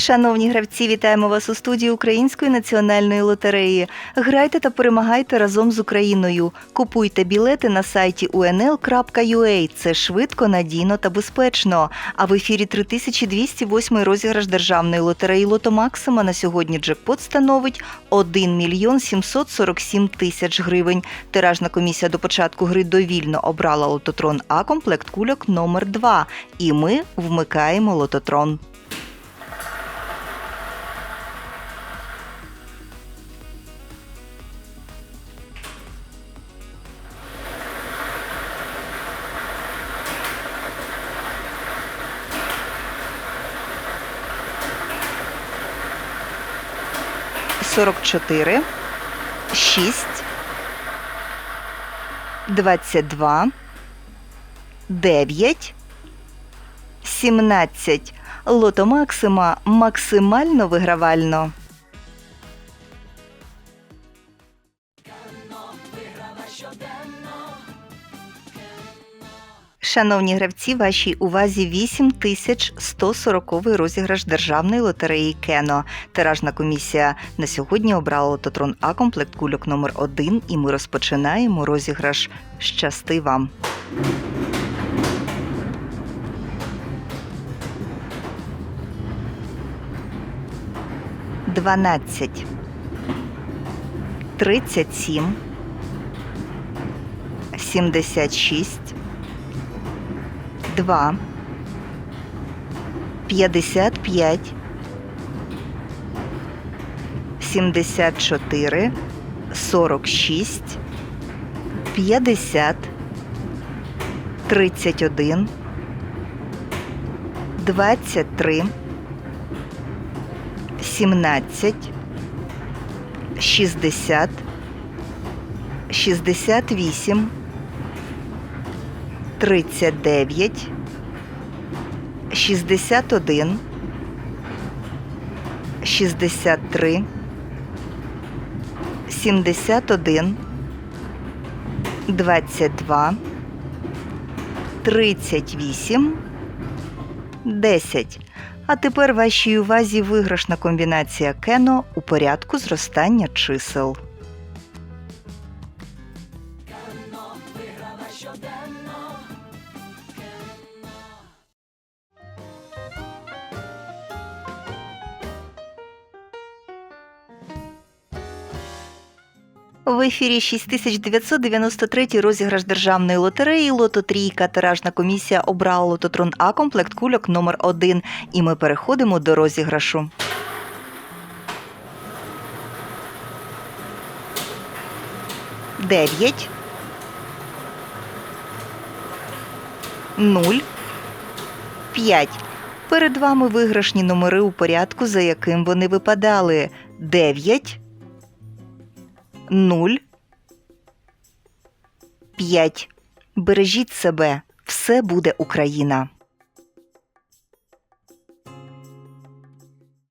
Шановні гравці, вітаємо вас у студії Української національної лотереї. Грайте та перемагайте разом з Україною. Купуйте білети на сайті unl.ua. Це швидко, надійно та безпечно. А в ефірі 3208 розіграш державної лотереї Лото Максима на сьогодні джекпот становить 1 мільйон 747 тисяч гривень. Тиражна комісія до початку гри довільно обрала лототрон А комплект кульок номер 2 І ми вмикаємо лототрон. Сорок чотири, шість, двадцять два, дев'ять, сімнадцять. Лото Максима максимально вигравально. Шановні гравці, вашій увазі 8140 розіграш державної лотереї Кено. Тиражна комісія на сьогодні обрала лототрон А комплект кульок номер 1 і ми розпочинаємо розіграш. Щасти вам! Дванадцять, тридцять сім, сімдесят шість, два, п'ятдесят п'ять, сімдесят чотири, сорок шість, п'ятдесят, тридцять один, двадцять три. 17, 60, 68, 39, 61, 63, 71, 22, 38, 10. А тепер вашій увазі виграшна комбінація кено у порядку зростання чисел. В ефірі 6993 розіграш державної лотереї Лото Трійка. Тиражна комісія обрала лототрон А комплект кульок номер 1 І ми переходимо до розіграшу. Дев'ять. Нуль. П'ять. Перед вами виграшні номери у порядку, за яким вони випадали. Дев'ять. Нуль. П'ять. Бережіть себе. Все буде Україна.